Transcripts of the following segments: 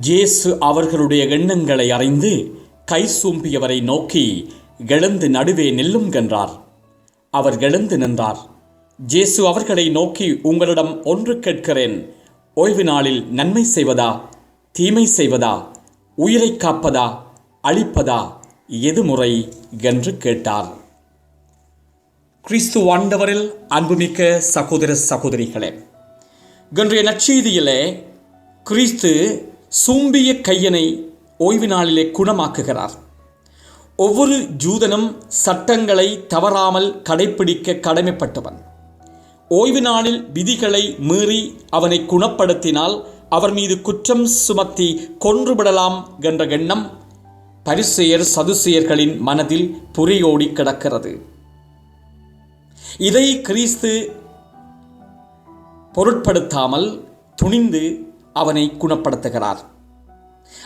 ஜேசு அவர்களுடைய எண்ணங்களை அறிந்து கை சூம்பியவரை நோக்கி எழுந்து நடுவே நில்லும் என்றார். அவர் எழுந்து நின்றார். ஜேசு அவர்களை நோக்கி உங்களிடம் ஒன்று கேட்கிறேன். ஓய்வு நாளில் நன்மை செய்வதா? தீமை செய்வதா? உயிரை காப்பதா? அழிப்பதா? எது முறை? என்று கேட்டார். கிறிஸ்து ஆண்டவரில் அன்புமிக்க சகோதர சகோதரிகளே இன்றைய நற்செய்தியிலே கிறிஸ்து சூம்பிய கையனை ஓய்வு நாளிலே குணமாக்குகிறார். ஒவ்வொரு ஜூதனும் சட்டங்களை தவறாமல் கடைப்பிடிக்க கடமைப்பட்டவன். ஓய்வு நாளில் விதிகளை மீறி அவனை குணப்படுத்தினால் அவர் மீது குற்றம் சுமத்தி கொன்றுவிடலாம் என்ற எண்ணம் பரிசெயர் சதுசெயர்களின் மனதில் புரியோடி கிடக்கிறது. இதை கிறிஸ்து பொருட்படுத்தாமல் துணிந்து அவனை குணப்படுத்துகிறார்.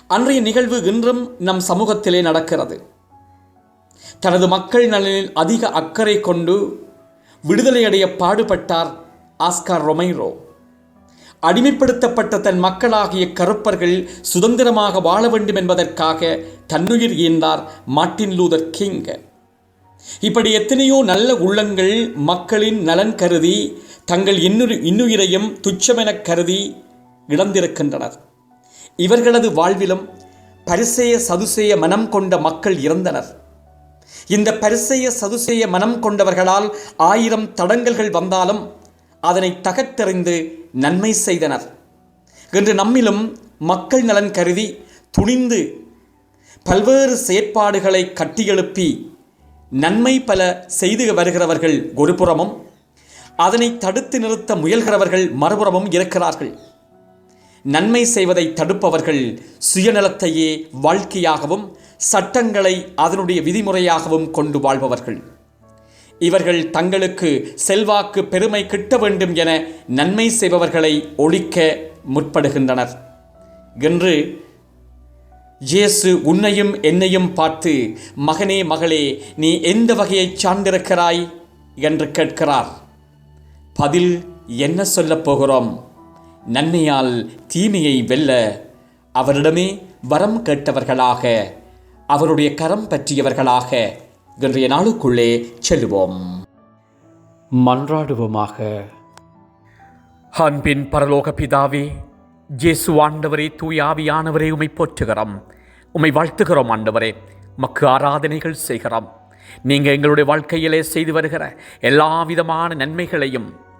அன்றைய நிகழ்வு இன்றும் நம் சமூகத்திலே நடக்கிறது. தனது மக்கள் நலனில் அதிக அக்கறை கொண்டு விடுதலையடைய பாடுபட்டார் ஆஸ்கார் ரொமைரோ. அடிமைப்படுத்தப்பட்ட தன் மக்களாகிய கருப்பர்கள் சுதந்திரமாக வாழ வேண்டும் என்பதற்காக தன்னுயிர் ஈந்தார் மார்ட்டின் லூதர் கிங். இப்படி எத்தனையோ நல்ல உள்ளங்கள் மக்களின் நலன் கருதி தங்கள் இன்னு இன்னுயிரையும் துச்சமெனக் கருதி இழந்திருக்கின்றனர். இவர்களது வாழ்விலும் பரிசேய சதுசேய மனம் கொண்ட மக்கள் இறந்தனர். இந்த பரிசேய சதுசேய மனம் கொண்டவர்களால் ஆயிரம் தடங்கல்கள் வந்தாலும் அதனை தகர்த்தெறிந்து நன்மை செய்தனர். இன்று நம்மிலும் மக்கள் நலன் கருதி துணிந்து பல்வேறு செயற்பாடுகளை கட்டியெழுப்பி நன்மை பல செய்து வருகிறவர்கள் ஒருபுறமும் அதனை தடுத்து நிறுத்த முயல்கிறவர்கள் மறுபுறமும் இருக்கிறார்கள். நன்மை செய்வதை தடுப்பவர்கள் சுயநலத்தையே வாழ்க்கையாகவும் சட்டங்களை அதனுடைய விதிமுறையாகவும் கொண்டு வாழ்பவர்கள். இவர்கள் தங்களுக்கு செல்வாக்கு பெருமை கிட்ட வேண்டும் என நன்மை செய்பவர்களை ஒழிக்க முற்படுகின்றனர். என்று இயேசு உன்னையும் என்னையும் பார்த்து மகனே மகளே நீ எந்த வகையைச் சார்ந்திருக்கிறாய்? என்று கேட்கிறார். பதில் என்ன சொல்லப் போகிறோம்? நன்மையால் தீமையை வெல்ல அவரிடமே வரம் கேட்டவர்களாக அவருடைய கரம் பற்றியவர்களாக இன்றைய நாளுக்குள்ளே செல்லுவோம். மன்றாடுவோமாக. அன்பின் பரலோக பிதாவே ஜேசு ஆண்டவரே தூய் ஆவியானவரே உமை போற்றுகிறோம். உமை வாழ்த்துகிறோம் ஆண்டவரே. மக்கு ஆராதனைகள் செய்கிறோம். நீங்கள் எங்களுடைய வாழ்க்கையிலே செய்து வருகிற எல்லா விதமான நன்மைகளையும்